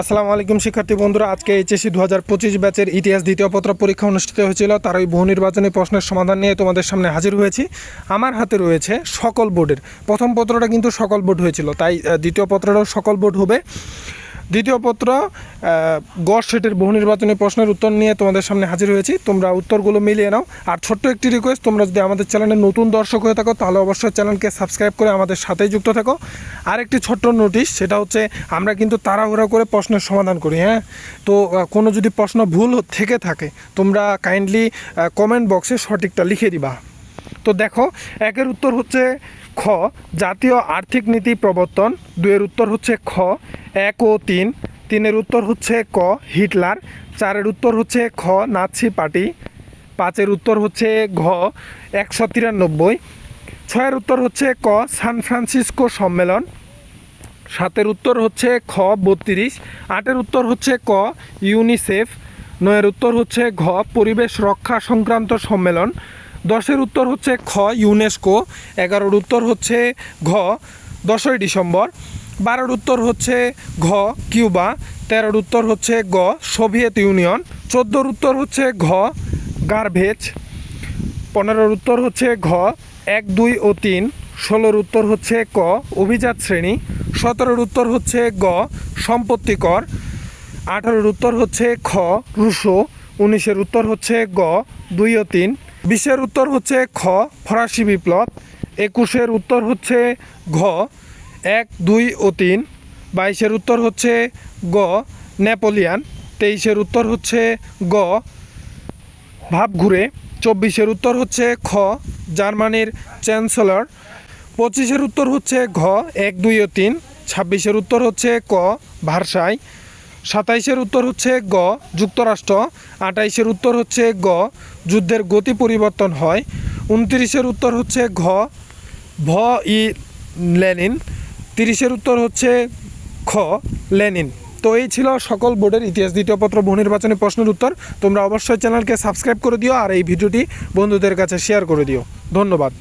আসসালামু আলাইকুম, শিক্ষার্থী বন্ধুরা। আজকে এইচএসি দু হাজার পঁচিশ ব্যাচের ইতিহাস দ্বিতীয় পত্র পরীক্ষা অনুষ্ঠিত হয়েছিল। তার ওই বহু নির্বাচনী প্রশ্নের সমাধান নিয়ে তোমাদের সামনে হাজির হয়েছি। আমার হাতে রয়েছে সকল বোর্ডের। প্রথম পত্রটা কিন্তু সকল বোর্ড হয়েছিল, তাই দ্বিতীয় পত্রটাও সকল বোর্ড হবে। দ্বিতীয় পত্র গড় সেটের বহু নির্বাচনী প্রশ্নের উত্তর নিয়ে তোমাদের সামনে হাজির হয়েছি। তোমরা উত্তরগুলো মিলিয়ে নাও। আর ছোট্ট একটি রিকোয়েস্ট তোমরা যদি আমাদের চ্যানেলে নতুন দর্শক হয়ে থাকো, তাহলে অবশ্যই চ্যানেলকে সাবস্ক্রাইব করে আমাদের সাথেই যুক্ত থাকো। আর একটি ছোট্ট নোটিশ সেটা হচ্ছে আমরা কিন্তু তাড়াহুড়া করে প্রশ্নের সমাধান করি হ্যাঁ? তো কোনো যদি প্রশ্ন ভুল থেকে থাকে, তোমরা কাইন্ডলি কমেন্ট বক্সে সঠিকটা লিখে দিবা। তো দেখো, একের উত্তর হচ্ছে খ, জাতীয় আর্থিক নীতি প্রবর্তন। দুয়ের উত্তর হচ্ছে খ এক ও তিন। তিনের উত্তর হচ্ছে ক, হিটলার। চারের উত্তর হচ্ছে খ, নাৎসি পার্টি। পাঁচের উত্তর হচ্ছে ঘ, একশো তিরানব্বই। ছয়ের উত্তর হচ্ছে ক, সান ফ্রান্সিসকো সম্মেলন। সাতের উত্তর হচ্ছে খ, বত্রিশ। আটের উত্তর হচ্ছে ক, ইউনিসেফ। নয়ের উত্তর হচ্ছে ঘ, পরিবেশ রক্ষা সংক্রান্ত সম্মেলন। দশের উত্তর হচ্ছে খ, ইউনেস্কো। এগারোর উত্তর হচ্ছে ঘ, দশই ডিসেম্বর। বারোর উত্তর হচ্ছে ঘ কিউবা তেরোর উত্তর হচ্ছে গ সোভিয়েত ইউনিয়ন চোদ্দোর উত্তর হচ্ছে ঘ গার্ভেজ পনেরোর উত্তর হচ্ছে ঘ এক দুই ও তিন ষোলোর উত্তর হচ্ছে ক অভিজাত শ্রেণি সতেরোর উত্তর হচ্ছে গ সম্পত্তি কর আঠারোর উত্তর হচ্ছে খ রুশো উনিশের উত্তর হচ্ছে গ দুই ও তিন বিশের উত্তর হচ্ছে খ ফরাসি বিপ্লব একুশের উত্তর হচ্ছে ঘ এক, দুই ও তিন। বাইশের উত্তর হচ্ছে গ, নেপোলিয়ান। তেইশের উত্তর হচ্ছে গ ভাব ঘুরে চব্বিশের উত্তর হচ্ছে খ, জার্মানির চ্যান্সেলর। পঁচিশের উত্তর হচ্ছে ঘ, এক, দুই ও তিন। ছাব্বিশের উত্তর হচ্ছে ক, ভারসাই। সাতাইশের উত্তর হচ্ছে গ, যুক্তরাষ্ট্র। আটাইশের উত্তর হচ্ছে গ, যুদ্ধের গতি পরিবর্তন হয়। উনত্রিশের উত্তর হচ্ছে ঘ, ভ, ই, লেনিন। তিরিশের উত্তর হচ্ছে খ, লেনিন। তো এই ছিল সকল বোর্ডের ইতিহাস দ্বিতীয় পত্র বহুনির্বাচনী প্রশ্নের উত্তর। তোমরা অবশ্যই চ্যানেলকে সাবস্ক্রাইব করে দিও আর এই ভিডিওটি বন্ধুদের কাছে শেয়ার করে দিও। ধন্যবাদ।